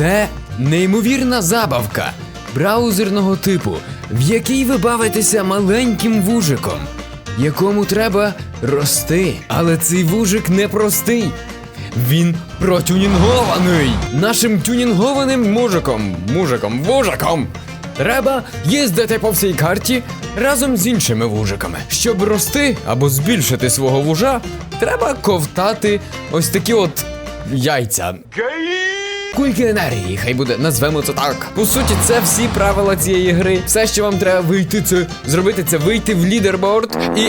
Це неймовірна забавка браузерного типу, в якій ви бавитеся маленьким вужиком, якому треба рости. Але цей вужик не простий. Він протюнінгований нашим тюнінгованим мужиком, мужиком, вужиком. Треба їздити по всій карті разом з іншими вужиками. Щоб рости або збільшити свого вужа, треба ковтати ось такі от яйця. Кульки енергії, хай буде, назвемо це так. По суті, це всі правила цієї гри. Все, що вам треба вийти, це зробити, це вийти в лідерборд і.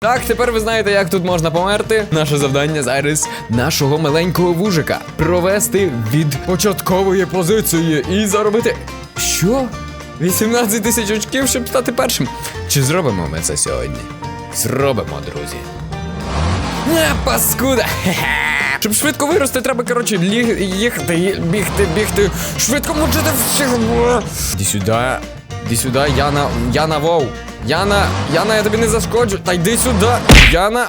Так, тепер ви знаєте, як тут можна померти. Наше завдання зараз нашого маленького вужика провести від початкової позиції і заробити. Що? 18 тисяч очків, щоб стати першим. Чи зробимо ми це сьогодні? Зробимо, друзі. Не, паскуда! Хе-хе. Щоб швидко вирости, треба, коротше, ліг... їхати, бігти, бігти. Швидко мучити всіх. Іди сюди. Іди сюди, Яна. Яна Вов. Яна, Яна, я тобі не зашкоджу. Та йди сюди. Яна.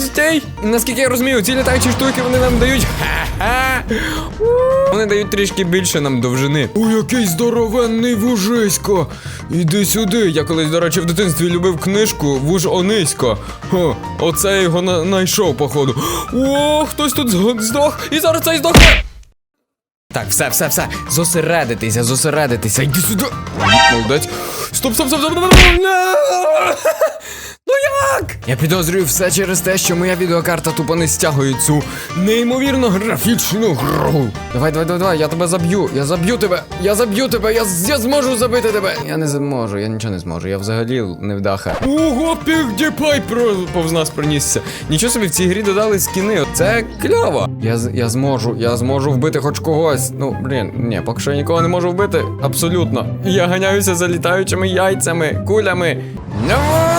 Стій! Наскільки я розумію, ці літаючі штуки вони нам дають. Вони дають трішки більше нам довжини. У який здоровенний вужисько! Іди сюди. Я колись, до речі, в дитинстві любив книжку Вуж Онисько. Хо, оце його на- знайшов, походу. О, хтось тут здох, і зараз цей здохне. Так, все, все, все. Зосередитися, зосередитися. Йди сюди. Молодець. Стоп, стоп, стоп, стоп. Ну як? Я підозрюю все через те, що моя відеокарта тупо не стягує цю неймовірно графічну гру. Давай, давай, давай, давай, я тебе заб'ю. Я заб'ю тебе. Я заб'ю тебе. Я, я зможу забити тебе. Я не зможу, я нічого не зможу. Я взагалі невдаха. Ого, пігдіпай про повз нас пронісся. Нічого собі в цій грі додали скіни. Це кльово. Я, я зможу, я зможу вбити хоч когось. Ну, блін, ні, поки що я нікого не можу вбити. Абсолютно. Я ганяюся за літаючими яйцями, кулями. Давай!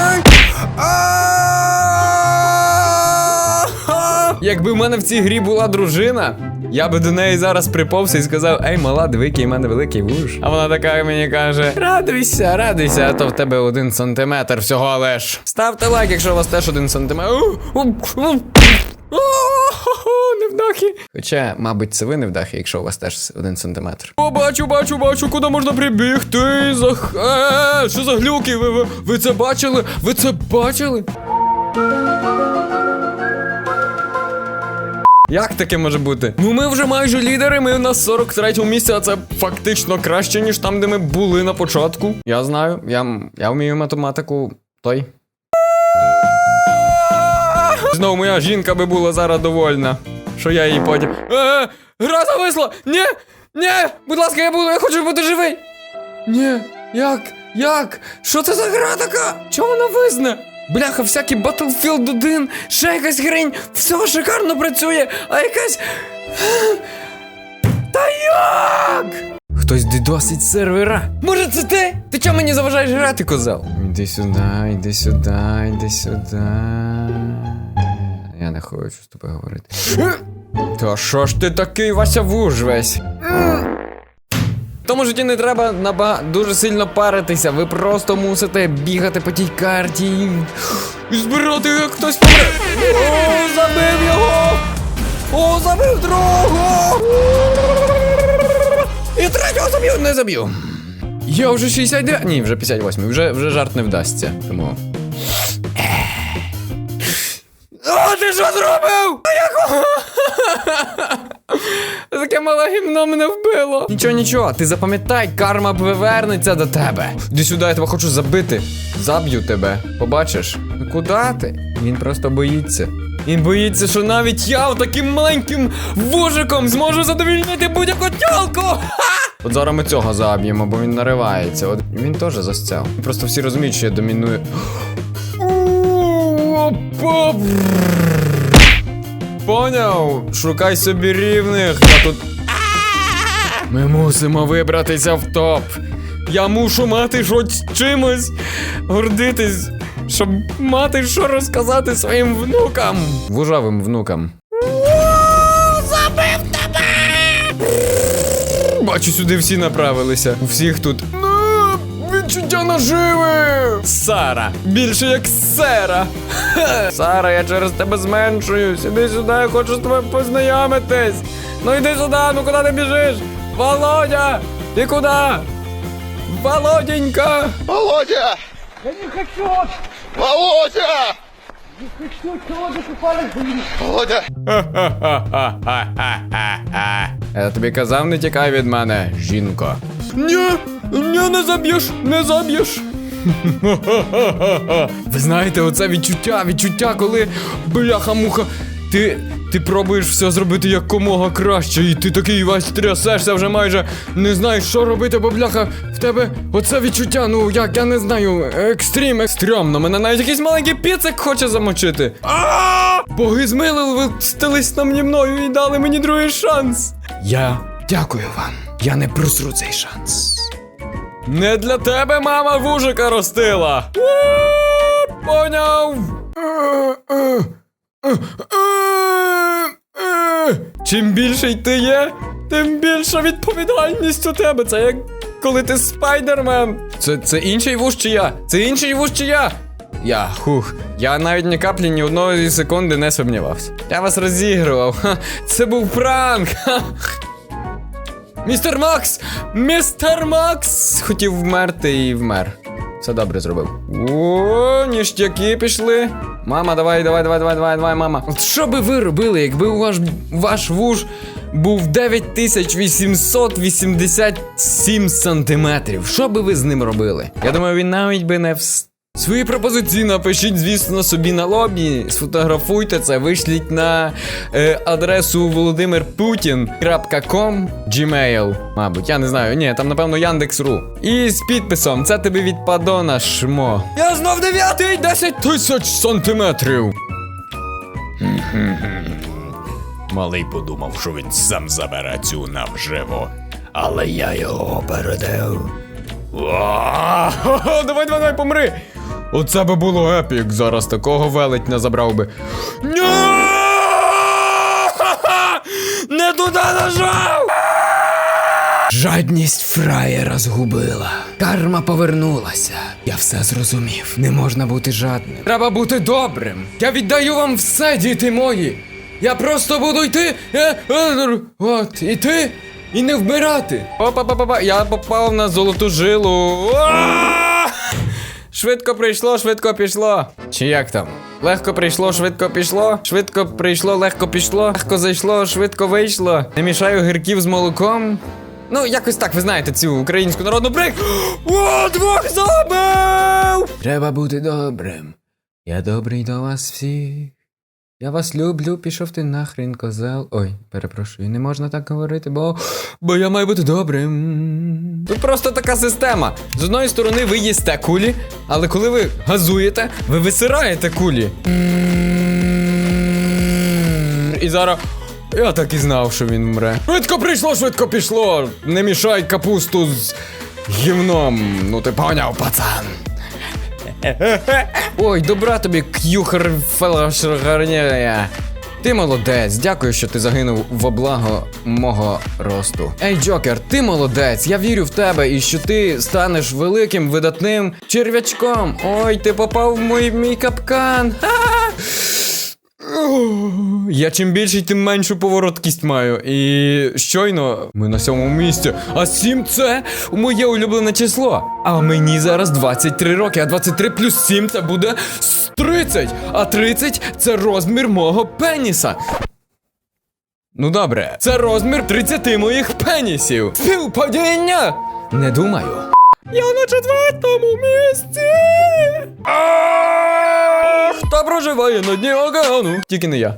Якби в мене в цій грі була дружина, я би до неї зараз приповся і сказав: Ей, мала, диви, який в мене великий вуж. А вона така мені каже: Радуйся, радуйся, а то в тебе один сантиметр всього лиш. Ставте лайк, якщо у вас теж один сантиметр. У. Невдахи. Хоча, мабуть, це ви невдахи, якщо у вас теж один сантиметр. О, бачу, бачу, бачу, куди можна прибігти. Зах... Е, що за глюки? Ви, ви, ви це бачили? Ви це бачили? Як таке може бути? Ну ми вже майже лідери, ми на 43-му місці, а це фактично краще, ніж там, де ми були на початку. Я знаю, я, я вмію математику той. Знову моя жінка би була зараз довольна, що я її потім. Е, гра зависла! Ні! Ні! Будь ласка, я буду, я хочу бути живий! Ні, як? Як? Що це за гра така? Чому вона визна? Бляха, всякий Battlefield 1, ще якась хрень, все шикарно працює, а якась. Та як? Хтось дидосить сервера. Може, це ти? Ти чого мені заважаєш грати, козел? Іди сюди, іди сюди, іди сюди. Не хочу з тобою говорити. Та що ж ти такий Вася вуж весь? В тому житті не треба наба дуже сильно паритися. Ви просто мусите бігати по тій карті і і збирати, як хтось. О, забив його! О, забив другого! І третього заб'ю, не заб'ю. Я вже 69. Ні, вже 58. Вже, вже жарт не вдасться. Тому. Що зробив? Таке мале гімно мене вбило. Нічого, нічого, ти запам'ятай, карма повернеться до тебе. Іди сюди, я тебе хочу забити. Заб'ю тебе. Побачиш? Куди ти? Він просто боїться. Він боїться, що навіть я таким маленьким вужиком зможу задовільнити будь-яку тялку. Ха! От зараз ми цього заб'ємо, бо він наривається. От він теж засцяв. Просто всі розуміють, що я доміную. Опа! Поняв? Шукай собі рівних. Я тут. Ми мусимо вибратися в топ. Я мушу мати щось чимось гордитись, щоб мати що розказати своїм внукам. Вужавим внукам. Забив тебе! Бачу, сюди всі направилися. У всіх тут. Від відчуття наживи! Сара, більше як сера. Сара, я через тебе зменшуюсь. Іди сюди, я хочу з тобою познайомитись. Ну йди сюди, ну куди ти біжиш? Володя! Ти куди? Володенька! Володя! Я не хочу! Володя! Не хочу! Володя! Я тобі казав, не тікай від мене, жінко. Ні, ні, не заб'єш, не заб'єш. Ви знаєте, оце відчуття, відчуття, коли бляха-муха. Ти. Ти пробуєш все зробити якомога краще, і ти такий весь трясешся, вже майже не знаєш, що робити, бо бляха, в тебе оце відчуття, ну як я не знаю, екстрім, екстрімно. Мене навіть якийсь маленький піцик хоче замочити. Боги змилились над мною і дали мені другий шанс. Я дякую вам. Я не просру цей шанс. Не для тебе мама вужика ростила. Поняв. Чим більший ти є, тим більша відповідальність у тебе. Це як коли ти спайдермен. Це, це інший вуж чи я? Це інший вуж чи я? Я, хух, я навіть ні каплі ні одної секунди не сумнівався. Я вас розігрував. Ха, це був пранк. Ха. Містер Макс! Містер Макс! Хотів вмерти і вмер. Все добре зробив. О, ніштяки пішли. Мама, давай, давай, давай, давай, давай, давай, мама. От що би ви робили, якби ваш, ваш вуж був 9887 сантиметрів? Що би ви з ним робили? Я думаю, він навіть би не вс... Свої пропозиції напишіть, звісно, собі на лобі. Сфотографуйте це, вишліть на е, адресу volodymyrputin.com Gmail, мабуть, я не знаю. Ні, там напевно Яндекс.ру. І з підписом це тобі від падона шмо. Я знов дев'ятий 10 тисяч сантиметрів. Малий подумав, що він сам забере цю навживо. Але я його опередив. Давай, давай, давай, помри! Оце би було епік. Зараз такого велеть не забрав би. Ні! Не туди нажав! Жадність фраєра згубила. Карма повернулася. Я все зрозумів. Не можна бути жадним. Треба бути добрим. Я віддаю вам все, діти мої. Я просто буду йти. е, е, От, іти і не вбирати. Опа-па-па-па, я попав на золоту жилу. Швидко прийшло, швидко пішло. Чи як там? Легко прийшло, швидко пішло. Швидко прийшло, легко пішло. Легко зайшло, швидко вийшло. Не мішаю гірків з молоком. Ну, якось так, ви знаєте цю українську народну прик. О, двох забив! Треба бути добрим. Я добрий до вас всіх. Я вас люблю, пішов ти нахрен, козел. Ой, перепрошую, не можна так говорити, бо. Бо я маю бути добрим. Тут просто така система. З одної сторони, ви їсте кулі, але коли ви газуєте, ви висираєте кулі. І зараз. Я так і знав, що він вмре. Швидко прийшло, швидко пішло. Не мішай капусту з гівном. Ну ти поняв, пацан. Ой, добра тобі, к'юхер фелашгарнєя. Ти молодець, дякую, що ти загинув во благо мого росту. Ей, Джокер, ти молодець, я вірю в тебе і що ти станеш великим видатним черв'ячком. Ой, ти попав в мій, мій капкан. Ха-ха! Я чим більший, тим меншу повороткість маю. І щойно ми на сьомому місці. А 7 це моє улюблене число. А мені зараз 23 роки, а 23 плюс 7 це буде 30. А 30 це розмір мого пеніса. Ну добре, це розмір 30 моїх пенісів. Співпадіння! Не думаю. Я на четвертому місці. Хто проживає на дні океану? Тільки не я.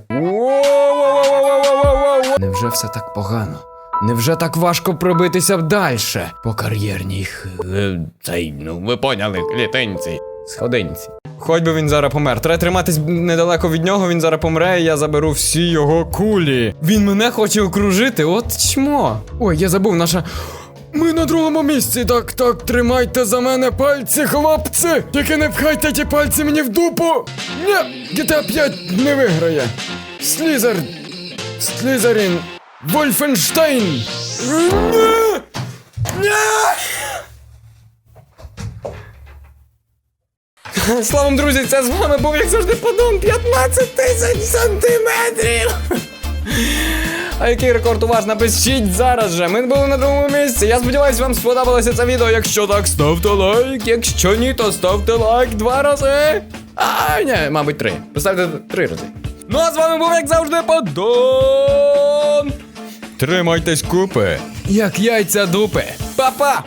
Невже все так погано? Невже так важко пробитися далі по кар'єрній Цей, ну ви поняли, клітинці. сходинці? Хоч би він зараз помер. Треба триматись недалеко від нього, він зараз помре, і я заберу всі його кулі. Він мене хоче окружити, от чмо. Ой, я забув наша. Ми на другому місці. Так, так, тримайте за мене пальці, хлопці! Тільки не пхайте ті пальці мені в дупу! Ні, GTA 5 не виграє. Слізер. Слізерін. Вольфенштейн. Ні! Ні! Словом, друзі, це з вами був, як завжди, подон 15 тисяч сантиметрів. А який рекорд у вас напишіть зараз же. Ми були на другому місці. Я сподіваюся, вам сподобалося це відео. Якщо так, ставте лайк. Якщо ні, то ставте лайк два рази. А, ні, мабуть, три. Поставте три рази. Ну а з вами був, як завжди, подон. Тримайтесь купи. Як яйця дупи. Па-па!